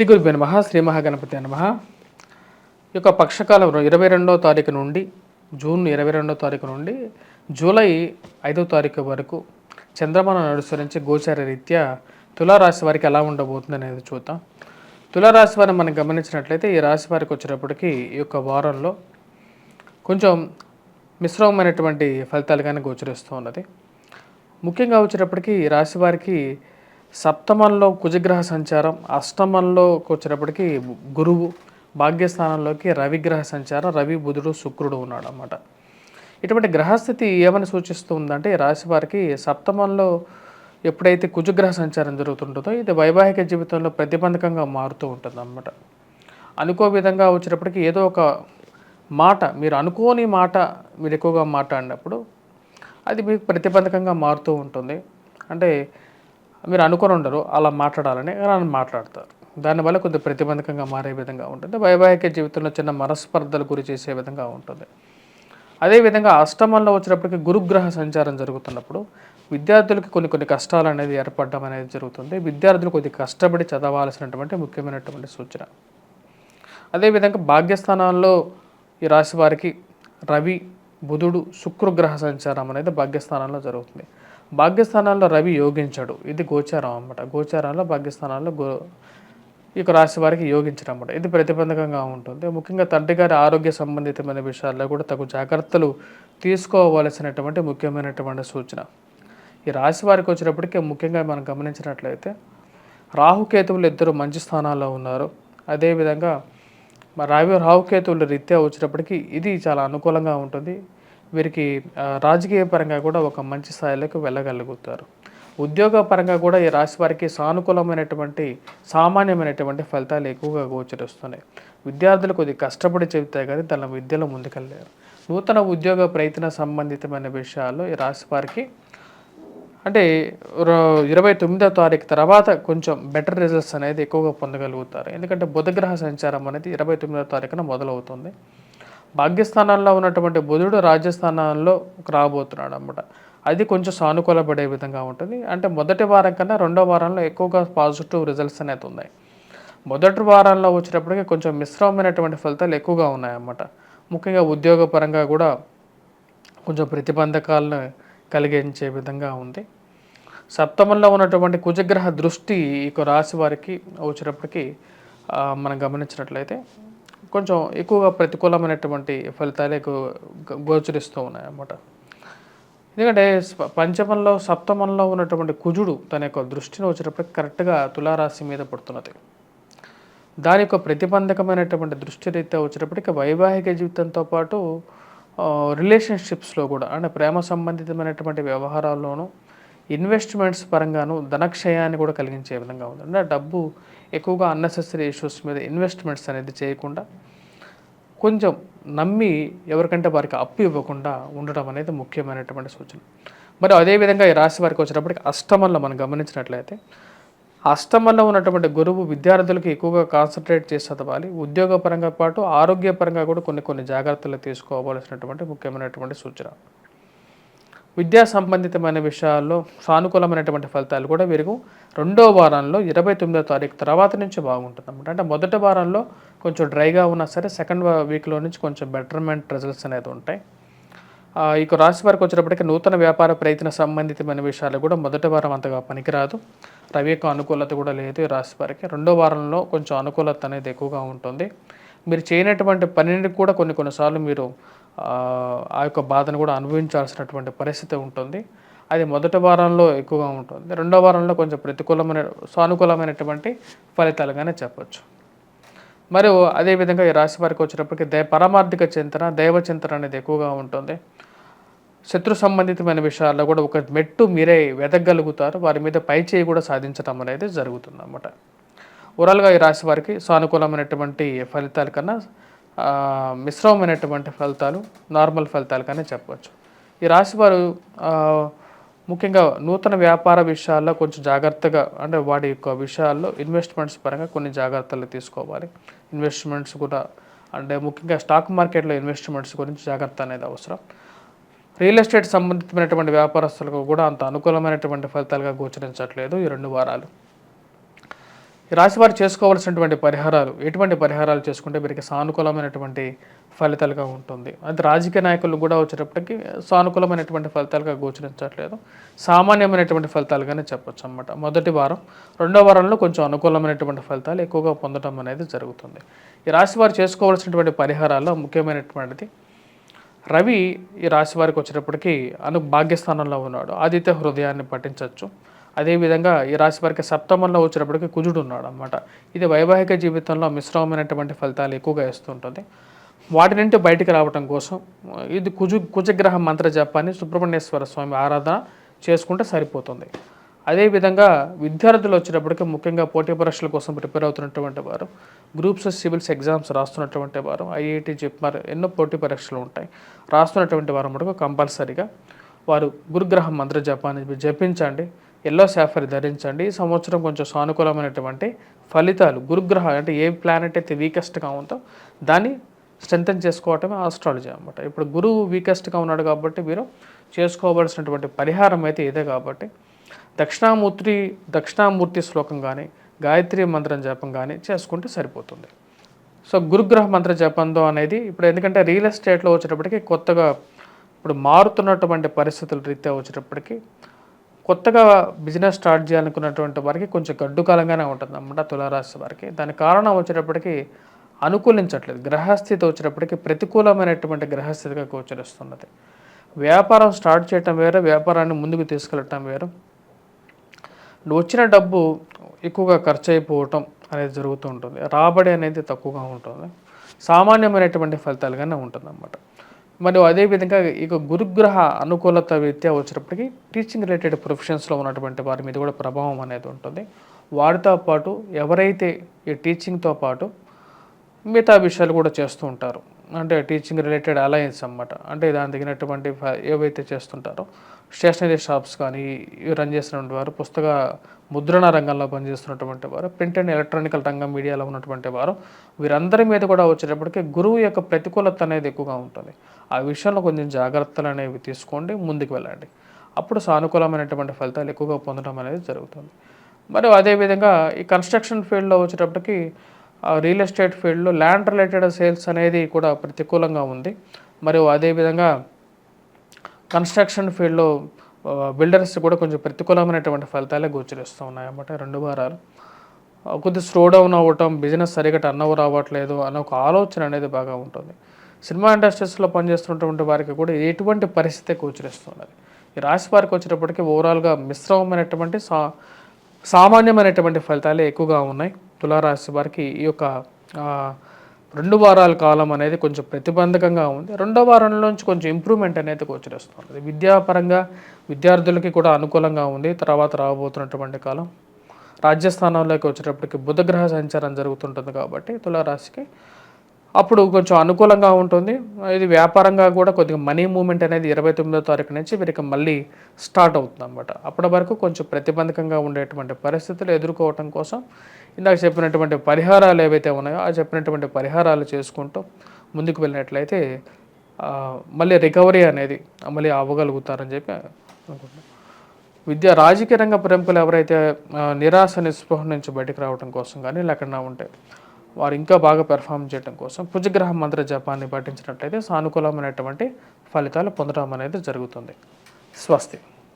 శ్రీ గురుభ్య నమ శ్రీ మహాగణపతి నమ. ఈ యొక్క పక్షకాలం ఇరవై రెండవ తారీఖు నుండి జూన్ ఇరవై రెండవ తారీఖు నుండి జూలై ఐదవ తారీఖు వరకు చంద్రమానం అనుసరించి గోచార రీత్యా తులారాశి వారికి ఎలా ఉండబోతుంది అనేది చూద్దాం. తులారాశి వారిని మనం గమనించినట్లయితే ఈ రాశి వారికి వచ్చేటప్పటికి ఈ యొక్క వారంలో కొంచెం మిశ్రమమైనటువంటి ఫలితాలు కానీ గోచరిస్తూ ఉన్నది. ముఖ్యంగా వచ్చేటప్పటికి ఈ రాశి వారికి సప్తమంలో కుజగ్రహ సంచారం అష్టమంలోకి వచ్చినప్పటికీ గురువు భాగ్యస్థానంలోకి రవిగ్రహ సంచారం రవి బుధుడు శుక్రుడు ఉన్నాడు అన్నమాట ఇటువంటి గ్రహస్థితి ఏమని సూచిస్తుందంటే రాశి వారికి సప్తమంలో ఎప్పుడైతే కుజగ్రహ సంచారం జరుగుతుంటుందో ఇది వైవాహిక జీవితంలో ప్రతిబంధకంగా మారుతూ ఉంటుంది అన్నమాట అనుకో విధంగా వచ్చినప్పటికీ ఏదో ఒక మాట మీరు అనుకోని మాట మీరు ఎక్కువగా మాట్లాడినప్పుడు అది మీకు ప్రతిబంధకంగా మారుతూ ఉంటుంది. అంటే మీరు అనుకొని ఉండరు అలా మాట్లాడాలని అలా మాట్లాడతారు. దానివల్ల కొద్దిగా ప్రతిబంధకంగా మారే విధంగా ఉంటుంది. వైవాహిక జీవితంలో చిన్న మనస్పర్ధలు గురి చేసే విధంగా ఉంటుంది. అదేవిధంగా అష్టమంలో వచ్చినప్పటికీ గురుగ్రహ సంచారం జరుగుతున్నప్పుడు విద్యార్థులకి కొన్ని కొన్ని కష్టాలు అనేది ఏర్పడడం అనేది జరుగుతుంది. విద్యార్థులు కొద్ది కష్టపడి చదవాల్సినటువంటి ముఖ్యమైనటువంటి సూచన. అదేవిధంగా భాగ్యస్థానాల్లో ఈ రాశి వారికి రవి బుధుడు శుక్రగ్రహ సంచారం అనేది భాగ్యస్థానంలో జరుగుతుంది. భాగ్యస్థానాల్లో రవి యోగించడు. ఇది గోచారం అన్నమాట. గోచారంలో భాగ్యస్థానాల్లో గో ఈ యొక్క రాశి వారికి యోగించడం అనమాట ఇది ప్రతిబంధకంగా ఉంటుంది. ముఖ్యంగా తండ్రి గారి ఆరోగ్య సంబంధితమైన విషయాల్లో కూడా తగు జాగ్రత్తలు తీసుకోవలసినటువంటి ముఖ్యమైనటువంటి సూచన. ఈ రాశి వారికి వచ్చినప్పటికీ ముఖ్యంగా మనం గమనించినట్లయితే రాహుకేతువులు ఇద్దరు మంచి స్థానాల్లో ఉన్నారు. అదేవిధంగా రావి రాహుకేతువుల రీత్యా వచ్చినప్పటికీ ఇది చాలా అనుకూలంగా ఉంటుంది. వీరికి రాజకీయ పరంగా కూడా ఒక మంచి స్థాయిలోకి వెళ్ళగలుగుతారు. ఉద్యోగ పరంగా కూడా ఈ రాశి వారికి సానుకూలమైనటువంటి సామాన్యమైనటువంటి ఫలితాలు ఎక్కువగా గోచరిస్తున్నాయి. విద్యార్థులు కొద్ది కష్టపడి చెబితే కానీ తన విద్యలో ముందుకెళ్ళలేరు. నూతన ఉద్యోగ ప్రయత్న సంబంధితమైన విషయాల్లో ఈ రాశి వారికి అంటే రో- ఇరవై తొమ్మిదో తారీఖు తర్వాత కొంచెం బెటర్ రిజల్ట్స్ అనేది ఎక్కువగా పొందగలుగుతారు. ఎందుకంటే బుధగ్రహ సంచారం అనేది ఇరవై తొమ్మిదో తారీఖున మొదలవుతుంది. భాగ్యస్థానాల్లో ఉన్నటువంటి బుధుడు రాజ్యస్థానాల్లో రాబోతున్నాడు అన్నమాట అది కొంచెం సానుకూలపడే విధంగా ఉంటుంది. అంటే మొదటి వారం కన్నా రెండో వారంలో ఎక్కువగా పాజిటివ్ రిజల్ట్స్ అనేది ఉన్నాయి. మొదటి వారంలో వచ్చేటప్పటికి కొంచెం మిశ్రమమైనటువంటి ఫలితాలు ఎక్కువగా ఉన్నాయన్నమాట. ముఖ్యంగా ఉద్యోగపరంగా కూడా కొంచెం ప్రతిబంధకాలను కలిగించే విధంగా ఉంది. సప్తమంలో ఉన్నటువంటి కుజగ్రహ దృష్టి ఈ రాశి వారికి వచ్చేటప్పటికి మనం గమనించినట్లయితే కొంచెం ఎక్కువగా ప్రతికూలమైనటువంటి ఫలితాలే గో- గోచరిస్తూ ఉన్నాయన్నమాట. ఎందుకంటే పంచమంలో సప్తమంలో ఉన్నటువంటి కుజుడు తన యొక్క దృష్టిని వచ్చేటప్పటికి కరెక్ట్గా తులారాశి మీద పడుతున్నది. దాని యొక్క ప్రతిబంధకమైనటువంటి దృష్టి రీత్యా వచ్చేటప్పటికి వైవాహిక జీవితంతో పాటు రిలేషన్షిప్స్లో కూడా అంటే ప్రేమ సంబంధితమైనటువంటి వ్యవహారాల్లోనూ ఇన్వెస్ట్మెంట్స్ పరంగాను ధనక్షయాన్ని కూడా కలిగించే విధంగా ఉంది. అంటే డబ్బు ఎక్కువగా అన్నెసెసరీ ఇష్యూస్ మీద ఇన్వెస్ట్మెంట్స్ అనేది చేయకుండా కొంచెం నమ్మి ఎవరికంటే వారికి అప్పు ఇవ్వకుండా ఉండడం అనేది ముఖ్యమైనటువంటి సూచన. మరి అదేవిధంగా ఈ రాశి వారికి వచ్చేటప్పటికి అష్టమంలో మనం గమనించినట్లయితే అష్టమంలో ఉన్నటువంటి గురువు విద్యార్థులకు ఎక్కువగా కాన్సన్ట్రేట్ చేసి చదవాలి. ఉద్యోగపరంగా పాటు ఆరోగ్యపరంగా కూడా కొన్ని కొన్ని జాగ్రత్తలు తీసుకోవాల్సినటువంటి ముఖ్యమైనటువంటి సూచన. విద్యా సంబంధితమైన విషయాల్లో సానుకూలమైనటువంటి ఫలితాలు కూడా వీరికి రెండో వారంలో ఇరవై తొమ్మిదో తారీఖు తర్వాత నుంచి బాగుంటుంది అనమాట అంటే మొదటి వారంలో కొంచెం డ్రైగా ఉన్నా సరే సెకండ్ వీక్లో నుంచి కొంచెం బెటర్మెంట్ రిజల్ట్స్ అనేది ఉంటాయి. ఇక రాశి వారికి వచ్చేటప్పటికి నూతన వ్యాపార ప్రయత్న సంబంధితమైన విషయాలు కూడా మొదటి వారం అంతగా పనికిరాదు. రవి యొక్క అనుకూలత కూడా లేదు ఈ రాశి వారికి. రెండో వారంలో కొంచెం అనుకూలత అనేది ఎక్కువగా ఉంటుంది. మీరు చేయనటువంటి పనిని కూడా కొన్ని కొన్నిసార్లు మీరు ఆ, యొక్క బాధను కూడా అనుభవించాల్సినటువంటి పరిస్థితి ఉంటుంది. అది మొదటి వారంలో ఎక్కువగా ఉంటుంది. రెండో వారంలో కొంచెం ప్రతికూలమైన సానుకూలమైనటువంటి ఫలితాలుగానే చెప్పచ్చు. మరియు అదేవిధంగా ఈ రాశి వారికి వచ్చేటప్పటికి దై పరమార్థిక చింతన దైవ చింతన అనేది ఎక్కువగా ఉంటుంది. శత్రు సంబంధితమైన విషయాల్లో కూడా ఒక మెట్టు మీరే వెదగలుగుతారు. వారి మీద పై చేయి కూడా సాధించడం అనేది జరుగుతుంది అన్నమాట ఓవరాల్గా ఈ రాశి వారికి సానుకూలమైనటువంటి ఫలితాల కన్నా మిశ్రమమైనటువంటి ఫలితాలు నార్మల్ ఫలితాలు కానీ చెప్పవచ్చు. ఈ రాశి వారు ముఖ్యంగా నూతన వ్యాపార విషయాల్లో కొంచెం జాగ్రత్తగా అంటే వాడి యొక్క విషయాల్లో ఇన్వెస్ట్మెంట్స్ పరంగా కొన్ని జాగ్రత్తలు తీసుకోవాలి. ఇన్వెస్ట్మెంట్స్ కూడా అంటే ముఖ్యంగా స్టాక్ మార్కెట్లో ఇన్వెస్ట్మెంట్స్ గురించి జాగ్రత్త అనేది అవసరం. రియల్ ఎస్టేట్ సంబంధితమైనటువంటి వ్యాపారస్తులకు కూడా అంత అనుకూలమైనటువంటి ఫలితాలుగా గోచరించట్లేదు ఈ రెండు వారాలు. ఈ చేసుకోవాల్సినటువంటి పరిహారాలు ఎటువంటి పరిహారాలు చేసుకుంటే వీరికి సానుకూలమైనటువంటి ఫలితాలుగా ఉంటుంది. అది రాజకీయ నాయకులు కూడా వచ్చేటప్పటికి సానుకూలమైనటువంటి ఫలితాలుగా గోచరించట్లేదు. సామాన్యమైనటువంటి ఫలితాలుగానే చెప్పొచ్చు అన్నమాట. మొదటి వారం రెండో వారంలో కొంచెం అనుకూలమైనటువంటి ఫలితాలు ఎక్కువగా పొందడం అనేది జరుగుతుంది. ఈ రాశి వారు చేసుకోవాల్సినటువంటి పరిహారాల్లో ముఖ్యమైనటువంటిది రవి ఈ రాశి వారికి వచ్చేటప్పటికి అను భాగ్యస్థానంలో ఉన్నాడు. ఆదిత్య హృదయాన్ని పఠించవచ్చు అదేవిధంగా ఈ రాశి వారికి సప్తమంలో వచ్చినప్పటికీ కుజుడు ఉన్నాడు అనమాట ఇది వైవాహిక జీవితంలో మిశ్రమమైనటువంటి ఫలితాలు ఎక్కువగా ఇస్తుంటుంది. వాటి నుండి బయటికి రావటం కోసం ఇది కుజు కుజగ్రహ మంత్ర జపాన్ని సుబ్రహ్మణ్యేశ్వర స్వామి ఆరాధన చేసుకుంటే సరిపోతుంది. అదేవిధంగా విద్యార్థులు వచ్చేటప్పటికి ముఖ్యంగా పోటీ పరీక్షల కోసం ప్రిపేర్ అవుతున్నటువంటి వారు గ్రూప్స్ సివిల్స్ ఎగ్జామ్స్ రాస్తున్నటువంటి వారు ఐఐటి చెప్పారు ఎన్నో పోటీ పరీక్షలు ఉంటాయి. రాస్తున్నటువంటి వారు మటుకు కంపల్సరీగా వారు గురుగ్రహం మంత్ర జపాన్ని జపించండి. ఎల్లో సాఫర్ ధరించండి. ఈ సంవత్సరం కొంచెం సానుకూలమైనటువంటి ఫలితాలు గురుగ్రహాలు అంటే ఏ ప్లానెట్ అయితే వీకెస్ట్గా ఉందో దాన్ని స్ట్రెంగ్తన్ చేసుకోవటమే ఆస్ట్రాలజీ అనమాట ఇప్పుడు గురువు వీకెస్ట్గా ఉన్నాడు కాబట్టి మీరు చేసుకోవాల్సినటువంటి పరిహారం అయితే ఇదే కాబట్టి దక్షిణామూర్తి దక్షిణామూర్తి శ్లోకం కానీ గాయత్రి మంత్రం జపం కానీ చేసుకుంటే సరిపోతుంది. సో గురుగ్రహ మంత్ర జపంతో అనేది ఇప్పుడు ఎందుకంటే రియల్ ఎస్టేట్లో వచ్చేటప్పటికి కొత్తగా ఇప్పుడు మారుతున్నటువంటి పరిస్థితుల రీత్యా వచ్చేటప్పటికి కొత్తగా బిజినెస్ స్టార్ట్ చేయాలనుకున్నటువంటి వారికి కొంచెం గడ్డు కాలంగానే ఉంటుంది అన్నమాట తులారాశి వారికి. దాని కారణం వచ్చేటప్పటికి అనుకూలించట్లేదు. గ్రహస్థితి వచ్చేటప్పటికి ప్రతికూలమైనటువంటి గ్రహస్థితిగా గోచరిస్తున్నది. వ్యాపారం స్టార్ట్ చేయటం వేరే వ్యాపారాన్ని ముందుకు తీసుకెళ్ళటం వేరు. వచ్చిన డబ్బు ఎక్కువగా ఖర్చు అయిపోవటం అనేది జరుగుతూ ఉంటుంది. రాబడి అనేది తక్కువగా ఉంటుంది. సామాన్యమైనటువంటి ఫలితాలుగానే ఉంటుంది అన్నమాట మరియు అదేవిధంగా ఇక గురుగ్రహ అనుకూలత రీత్యా వచ్చినప్పటికీ టీచింగ్ రిలేటెడ్ ప్రొఫెషన్స్లో ఉన్నటువంటి వారి మీద కూడా ప్రభావం అనేది ఉంటుంది. వారితో పాటు ఎవరైతే ఈ టీచింగ్తో పాటు మిగతా విషయాలు కూడా చేస్తూ ఉంటారు. అంటే టీచింగ్ రిలేటెడ్ అలయన్స్ అన్నమాట. అంటే దాని తగినటువంటి ఏవైతే చేస్తుంటారో స్టేషనరీ షాప్స్ కానీ ఇవి రన్ చేసినటువంటి వారు పుస్తక ముద్రణ రంగంలో పనిచేస్తున్నటువంటి వారు ప్రింట్ అండ్ ఎలక్ట్రానికల్ రంగం మీడియాలో ఉన్నటువంటి వారు వీరందరి మీద కూడా వచ్చేటప్పటికి గురువు యొక్క ప్రతికూలత అనేది ఎక్కువగా ఉంటుంది. ఆ విషయంలో కొంచెం జాగ్రత్తలు అనేవి తీసుకోండి ముందుకు వెళ్ళండి. అప్పుడు సానుకూలమైనటువంటి ఫలితాలు ఎక్కువగా పొందడం అనేది జరుగుతుంది. మరి అదేవిధంగా ఈ కన్స్ట్రక్షన్ ఫీల్డ్లో వచ్చేటప్పటికి రియల్ ఎస్టేట్ ఫీల్డ్లో ల్యాండ్ రిలేటెడ్ సేల్స్ అనేది కూడా ప్రతికూలంగా ఉంది. మరియు అదేవిధంగా కన్స్ట్రక్షన్ ఫీల్డ్లో బిల్డర్స్ కూడా కొంచెం ప్రతికూలమైనటువంటి ఫలితాలే గోచరిస్తూ ఉన్నాయన్నమాట రెండు వారాలు. కొద్ది స్లో డౌన్ అవ్వటం బిజినెస్ సరిగా టర్న్ ఓవర్ అవ్వట్లేదు అనే ఒక ఆలోచన అనేది బాగా ఉంటుంది. సినిమా ఇండస్ట్రీస్లో పనిచేస్తున్నటువంటి వారికి కూడా ఎటువంటి పరిస్థితి గోచరిస్తున్నది ఈ రాశి వారికి వచ్చేటప్పటికి ఓవరాల్గా మిశ్రమమైనటువంటి సా సామాన్యమైనటువంటి ఫలితాలే ఎక్కువగా ఉన్నాయి. తులారాశి వారికి ఈ యొక్క రెండు వారాల కాలం అనేది కొంచెం ప్రతిబంధకంగా ఉంది. రెండో వారంలోంచి కొంచెం ఇంప్రూవ్మెంట్ అనేది గోచరిస్తుంది విద్యాపరంగా విద్యార్థులకి కూడా అనుకూలంగా ఉంది. తర్వాత రాబోతున్నటువంటి కాలం రాజ్యస్థానంలోకి వచ్చేటప్పటికి బుధగ్రహ సంచారం జరుగుతుంటుంది కాబట్టి తులారాశికి అప్పుడు కొంచెం అనుకూలంగా ఉంటుంది. ఇది వ్యాపారంగా కూడా కొద్దిగా మనీ మూమెంట్ అనేది ఇరవై తొమ్మిదో తారీఖు నుంచి వీరికి మళ్ళీ స్టార్ట్ అవుతుంది అనమాట అప్పటి వరకు కొంచెం ప్రతిబంధకంగా ఉండేటువంటి పరిస్థితులు ఎదుర్కోవటం కోసం ఇందాక చెప్పినటువంటి పరిహారాలు ఏవైతే ఉన్నాయో ఆ చెప్పినటువంటి పరిహారాలు చేసుకుంటూ ముందుకు వెళ్ళినట్లయితే మళ్ళీ రికవరీ అనేది మళ్ళీ అవ్వగలుగుతారని చెప్పి అనుకుంటున్నాను విద్య రాజకీయ రంగ ప్రముఖులు ఎవరైతే నిరాశ నిస్పృహ నుంచి బయటకు రావడం కోసం కానీ లేకుండా ఉంటే వారు ఇంకా బాగా పెర్ఫామ్ చేయడం కోసం కుజగ్రహ మంత్ర జపాన్ని పాటించినట్లయితే సానుకూలమైనటువంటి ఫలితాలు పొందడం అనేది జరుగుతుంది. స్వస్తి.